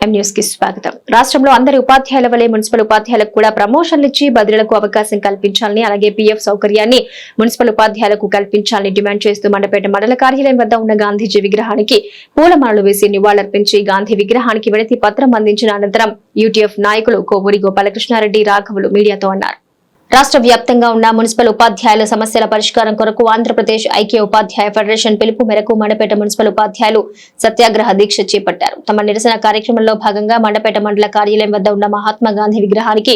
కి స్వాగతం. రాష్ట్రంలో అందరి ఉపాధ్యాయుల వలె మున్సిపల్ ఉపాధ్యాయులకు కూడా ప్రమోషన్లు ఇచ్చి బదిలీలకు అవకాశం కల్పించాలని అలాగే పీఎఫ్ సౌకర్యాన్ని మున్సిపల్ ఉపాధ్యాయులకు కల్పించాలని డిమాండ్ చేస్తూ మండపేట మండల కార్యాలయం వద్ద ఉన్న గాంధీజీ విగ్రహానికి పూలమాలలు వేసి నివాళులర్పించి గాంధీ విగ్రహానికి వినతి పత్రం అందించిన అనంతరం యూటీఎఫ్ నాయకులు కోవూరి గోపాలకృష్ణారెడ్డి రాఘవులు మీడియాతో అన్నారు. రాష్ట్ర వ్యాప్తంగా ఉన్న మున్సిపల్ ఉపాధ్యాయుల సమస్యల పరిష్కారం కొరకు ఆంధ్రప్రదేశ్ ఐక్య ఉపాధ్యాయ ఫెడరేషన్ పిలుపు మేరకు మండపేట మున్సిపల్ ఉపాధ్యాయులు సత్యాగ్రహ దీక్ష చేపట్టారు. తమ నిరసన కార్యక్రమంలో భాగంగా మండపేట మండల కార్యాలయం వద్ద ఉన్న మహాత్మా గాంధీ విగ్రహానికి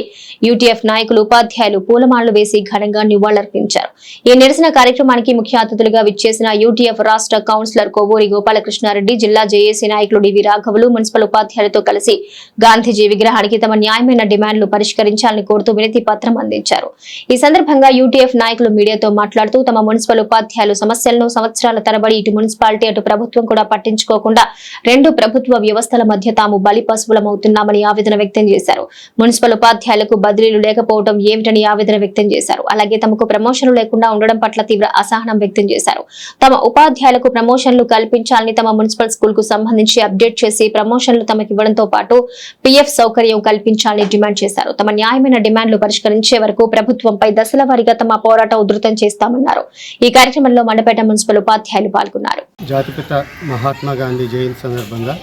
యూటీఎఫ్ నాయకులు ఉపాధ్యాయులు పూలమాలలు వేసి ఘనంగా నివాళులర్పించారు. ఈ నిరసన కార్యక్రమానికి ముఖ్య అతిథులుగా విచ్చేసిన యూటీఎఫ్ రాష్ట్ర కౌన్సిలర్ కోవూరి గోపాలకృష్ణారెడ్డి జిల్లా జేఏసీ నాయకులు డివి రాఘవులు మున్సిపల్ ఉపాధ్యాయులతో కలిసి గాంధీజీ విగ్రహానికి తమ న్యాయమైన డిమాండ్లు పరిష్కరించాలని కోరుతూ వినతి పత్రం అందించారు. ఈ సందర్భంగా యూటీఎఫ్ నాయకులు మీడియాతో మాట్లాడుతూ తమ మున్సిపల్ ఉపాధ్యాయులు సమస్యలను సంవత్సరాల తరబడి ఇటు మున్సిపాలిటీ అటు ప్రభుత్వం కూడా పట్టించుకోకుండా రెండు ప్రభుత్వ వ్యవస్థల మధ్య తాము బలి పశువులమవుతున్నామని ఆవేదన వ్యక్తం చేశారు. మున్సిపల్ ఉపాధ్యాయులకు బదిలీలు లేకపోవడం ఏమిటని ఆవేదన వ్యక్తం చేశారు. అలాగే తమకు ప్రమోషన్లు లేకుండా ఉండడం పట్ల తీవ్ర అసహనం వ్యక్తం చేశారు. తమ ఉపాధ్యాయులకు ప్రమోషన్లు కల్పించాలని తమ మున్సిపల్ స్కూల్కు సంబంధించి అప్డేట్ చేసి ప్రమోషన్లు తమకు ఇవ్వడంతో పాటు పీఎఫ్ సౌకర్యం కల్పించాలని డిమాండ్ చేశారు. తమ న్యాయమైన డిమాండ్లు పరిష్కరించే వరకు ప్రభుత్వంపై దశల వారీగా తమ పోరాటం ఉధృతం చేస్తామన్నారు. ఈ కార్యక్రమంలో మండపేట మున్సిపల్ ఉపాధ్యాయులు పాల్గొన్నారు. జాతిపిత మహాత్మా గాంధీ జయంతి సందర్భంగా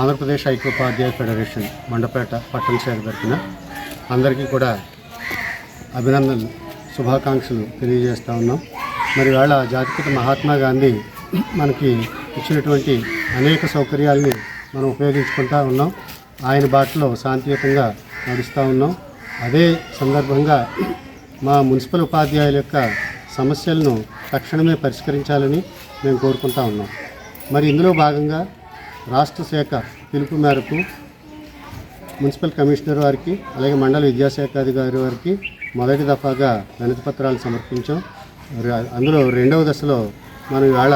ఆంధ్రప్రదేశ్ ఐక్యోపాధ్యాయ ఫెడరేషన్ మండపేట పట్టణ శాఖ తరఫున అందరికీ కూడా అభినందనలు శుభాకాంక్షలు తెలియజేస్తూ ఉన్నాం. మరి వాళ్ళ జాతిపిత మహాత్మా గాంధీ మనకి ఇచ్చినటువంటి అనేక సౌకర్యాలని మనం ఉపయోగించుకుంటూ ఉన్నాం. ఆయన బాటలో శాంతియుతంగా నడుస్తూ ఉన్నాం. అదే సందర్భంగా మా మున్సిపల్ ఉపాధ్యాయుల యొక్క సమస్యలను తక్షణమే పరిష్కరించాలని మేము కోరుకుంటా ఉన్నాం. మరి ఇందులో భాగంగా రాష్ట్ర శాఖ పిలుపు మేరకు మున్సిపల్ కమిషనర్ వారికి అలాగే మండల విద్యాశాఖ అధికారి వారికి మొదటి దఫాగా వినతి పత్రాలు సమర్పించాం. అందులో రెండవ దశలో మనం ఇవాళ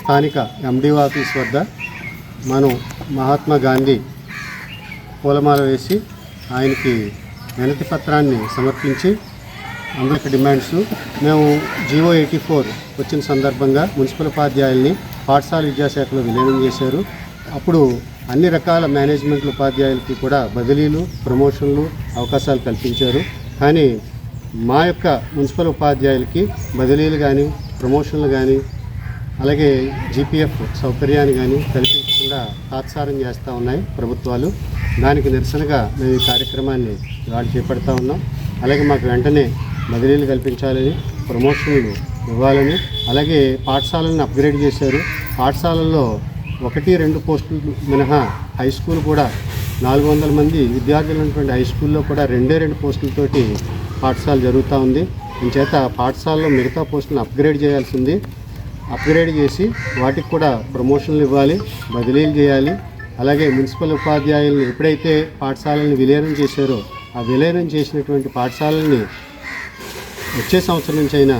స్థానిక ఎండిఓ ఆఫీస్ వద్ద మనం మహాత్మా గాంధీ పూలమాల వేసి ఆయనకి వినతి పత్రాన్ని సమర్పించి అందరికి డిమాండ్స్. మేము జియో ఎయిటీ ఫోర్ వచ్చిన సందర్భంగా మున్సిపల్ ఉపాధ్యాయుల్ని పాఠశాల విద్యాశాఖలో విలీనం చేశారు. అప్పుడు అన్ని రకాల మేనేజ్మెంట్ ఉపాధ్యాయులకి కూడా బదిలీలు ప్రమోషన్లు అవకాశాలు కల్పించారు. కానీ మా యొక్క మున్సిపల్ ఉపాధ్యాయులకి బదిలీలు కానీ ప్రమోషన్లు కానీ అలాగే జీపీఎఫ్ సౌకర్యాన్ని కానీ కల్పించకుండా తాత్సారం చేస్తూ ఉన్నాయి ప్రభుత్వాలు. దానికి నిరసనగా మేము ఈ కార్యక్రమాన్ని ఇవాళ చేపడతా ఉన్నాం. అలాగే మాకు వెంటనే బదిలీలు కల్పించాలని ప్రమోషన్లు ఇవ్వాలని అలాగే పాఠశాలలను అప్గ్రేడ్ చేశారు. పాఠశాలల్లో ఒకటి రెండు పోస్టులు మినహా హై స్కూల్ కూడా నాలుగు వందల మంది విద్యార్థులు ఉన్నటువంటి హై స్కూల్లో కూడా రెండే రెండు పోస్టులతోటి పాఠశాల జరుగుతూ ఉంది. చేత పాఠశాలలో మిగతా పోస్టులను అప్గ్రేడ్ చేయాల్సింది. అప్గ్రేడ్ చేసి వాటికి కూడా ప్రమోషన్లు ఇవ్వాలి బదిలీలు చేయాలి. అలాగే మున్సిపల్ ఉపాధ్యాయులను ఎప్పుడైతే పాఠశాలను విలీనం చేశారో ఆ విలీనం చేసినటువంటి పాఠశాలల్ని వచ్చే సంవత్సరం నుంచి అయినా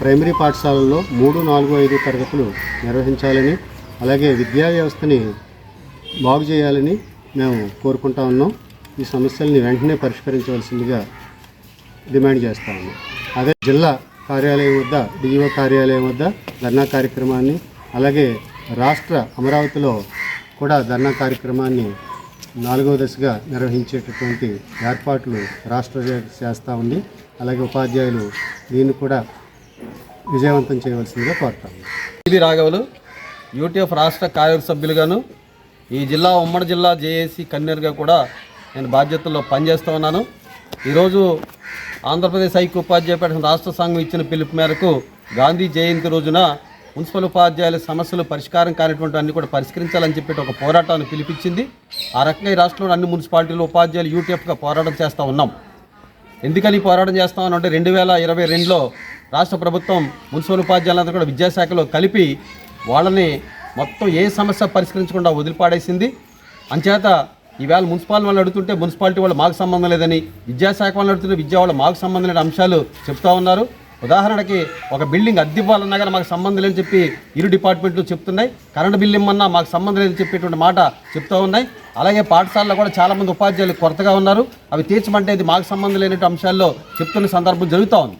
ప్రైమరీ పాఠశాలల్లో మూడు నాలుగు ఐదు తరగతులు నిర్వహించాలని అలాగే విద్యా వ్యవస్థని బాగు చేయాలని మేము కోరుకుంటా ఉన్నాం. ఈ సమస్యల్ని వెంటనే పరిష్కరించవలసిందిగా డిమాండ్ చేస్తా ఉన్నాం. అదే జిల్లా కార్యాలయం వద్ద డిఈఓ కార్యాలయం వద్ద ధర్నా కార్యక్రమాన్ని అలాగే రాష్ట్ర అమరావతిలో కూడా ధర్నా కార్యక్రమాన్ని నాలుగో దశగా నిర్వహించేటటువంటి ఏర్పాట్లు రాష్ట్ర చేస్తూ ఉంది. అలాగే ఉపాధ్యాయులు దీన్ని కూడా విజయవంతం చేయవలసిందిగా కోరుతాము ఇది రాఘవులు యూటీఎఫ్ రాష్ట్ర కార్యవర్గ సభ్యులుగాను ఈ జిల్లా ఉమ్మడి జిల్లా జేఏసీ కన్వీనర్గా కూడా నేను బాధ్యతల్లో పనిచేస్తూ ఉన్నాను. ఈరోజు ఆంధ్రప్రదేశ్ ఐక్య ఉపాధ్యాయ ఫెడరేషన్ రాష్ట్ర సంఘం ఇచ్చిన పిలుపు మేరకు గాంధీ జయంతి రోజున మున్సిపల్ ఉపాధ్యాయుల సమస్యలు పరిష్కారం కానిటువంటి అన్ని కూడా పరిష్కరించాలని చెప్పి ఒక పోరాటాన్ని పిలిపించింది. ఆ రకంగా ఈ రాష్ట్రంలో అన్ని మున్సిపాలిటీలు ఉపాధ్యాయులు యూటీఎఫ్గా పోరాటం చేస్తూ ఉన్నాం. ఎందుకని పోరాటం పోరాటం చేస్తామని అంటే రెండు వేల ఇరవై రెండులో రాష్ట్ర ప్రభుత్వం మున్సిపల్ ఉపాధ్యాయులందరూ కూడా విద్యాశాఖలో కలిపి వాళ్ళని మొత్తం ఏ సమస్య పరిష్కరించకుండా వదిలిపాడేసింది. అంచేత ఈవేళ మున్సిపాలిటీ వాళ్ళు అడుగుతుంటే మున్సిపాలిటీ వాళ్ళు మాకు సంబంధం లేదని విద్యాశాఖ వాళ్ళు అడుగుతుంటే విద్యా వాళ్ళు మాకు సంబంధం లేని అంశాలు చెప్తా ఉన్నారు. ఉదాహరణకి ఒక బిల్డింగ్ అద్దె ఇవ్వాలన్నా కానీ మాకు సంబంధం లేదని చెప్పి ఇరు డిపార్ట్మెంట్లు చెప్తున్నాయి. కరెంట్ బిల్లు ఇమ్మన్నా మాకు సంబంధం లేదని చెప్పేటువంటి మాట చెప్తూ ఉన్నాయి. అలాగే పాఠశాలలో కూడా చాలామంది ఉపాధ్యాయులు కొరతగా ఉన్నారు. అవి తీర్చమంటే ఇది మాకు సంబంధం లేనటువంటి అంశాల్లో చెప్తున్న సందర్భం జరుగుతూ ఉంది.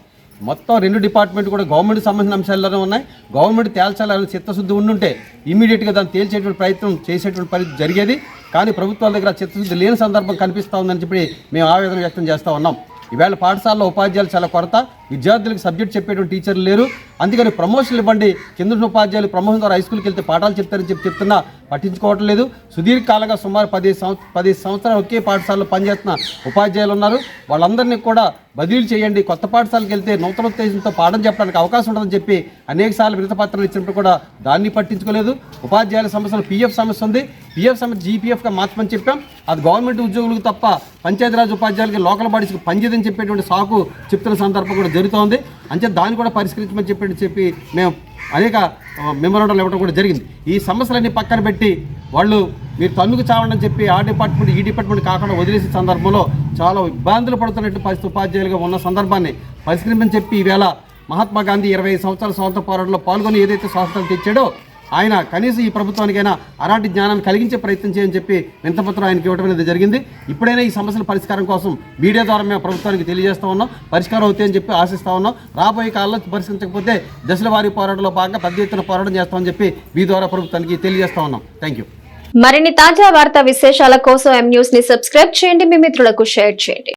మొత్తం రెండు డిపార్ట్మెంట్ కూడా గవర్నమెంట్ సంబంధించిన అంశాల్లోనే ఉన్నాయి. గవర్నమెంట్ తేల్చాలని చిత్తశుద్ధి ఉండుంటే ఇమీడియట్గా దాన్ని తేల్చేటువంటి ప్రయత్నం చేసేటువంటి పరిస్థితి జరిగేది. కానీ ప్రభుత్వాల దగ్గర చిత్తశుద్ధి లేని సందర్భం కనిపిస్తూ ఉందని చెప్పి మేము ఆవేదన వ్యక్తం చేస్తూ ఉన్నాం. ఈవేళ పాఠశాలలో ఉపాధ్యాయులు చాలా కొరత. విద్యార్థులకు సబ్జెక్ట్ చెప్పేటువంటి టీచర్లు లేరు. అందుకని ప్రమోషన్లు ఇవ్వండి. కింద ఉపాధ్యాయులు ప్రమోషన్ ద్వారా హై స్కూల్కి వెళ్తే పాఠాలు చెప్తారని చెప్పి చెప్తున్నా పట్టించుకోవటం లేదు. సుదీర్ఘకాలంగా సుమారు పది సంవత్సరం పది సంవత్సరాలు ఒకే పాఠశాలలో పనిచేస్తున్న ఉపాధ్యాయులు ఉన్నారు. వాళ్ళందరినీ కూడా బదిలీ చేయండి. కొత్త పాఠశాలకు వెళ్తే నూతన ఉత్తేజంతో పాఠం చెప్పడానికి అవకాశం ఉంటుందని చెప్పి అనేక సార్లు వినతపత్రాలు ఇచ్చినప్పుడు కూడా దాన్ని పట్టించుకోలేదు. ఉపాధ్యాయుల సమస్యలు పీఎఫ్ సమస్య ఉంది. పీఎఫ్ సమస్య జీపీఎఫ్గా మార్చమని చెప్పాం. అది గవర్నమెంట్ ఉద్యోగులకు తప్ప పంచాయతీరాజ్ ఉపాధ్యాయులకి లోకల్ బాడీస్కి పనిచేయదని చెప్పేటువంటి సాకు చెప్తున్న సందర్భం కూడా జరుగుతోంది అంతే దాన్ని కూడా పరిష్కరించమని చెప్పి చెప్పి మేము అనేక మెమోరాండాలు ఇవ్వడం కూడా జరిగింది. ఈ సమస్యలన్నీ పక్కన పెట్టి వాళ్ళు మీరు తన్నుకు చావండి అని చెప్పి ఆ డిపార్ట్మెంట్ ఈ డిపార్ట్మెంట్ కాకుండా వదిలేసే సందర్భంలో చాలా ఇబ్బందులు పడుతున్నట్టు పరిస్థితి ఉపాధ్యాయులుగా ఉన్న సందర్భాన్ని పరిష్కరించమని చెప్పి ఈవేళ మహాత్మా గాంధీ ఇరవై సంవత్సరాల స్వాతంత్ర పోరాటంలో పాల్గొని ఏదైతే స్వాతంత్రం తెచ్చాడో ఆయన కనీసం ఈ ప్రభుత్వానికైనా అలాంటి జ్ఞానాన్ని కలిగించే ప్రయత్నం చేయని చెప్పి వింతపత్రం ఆయనకి ఇవ్వడం అనేది జరిగింది. ఇప్పుడైనా ఈ సమస్యల పరిష్కారం కోసం మీడియా ద్వారా మేము ప్రభుత్వానికి తెలియజేస్తా ఉన్నాం. పరిష్కారం అవుతాయని చెప్పి ఆశిస్తా ఉన్నాం. రాబోయే కాలంలో పరిష్కరించకపోతే దశల వారి పోరాటంలో భాగంగా పెద్ద ఎత్తున పోరాటం చేస్తామని చెప్పి మీ ద్వారా ప్రభుత్వానికి తెలియజేస్తా ఉన్నాం. థ్యాంక్ యూ మరిన్ని తాజా వార్తా విశేషాల కోసం ఎం న్యూస్ని సబ్స్క్రైబ్ చేయండి. మీ మిత్రులకు షేర్ చేయండి.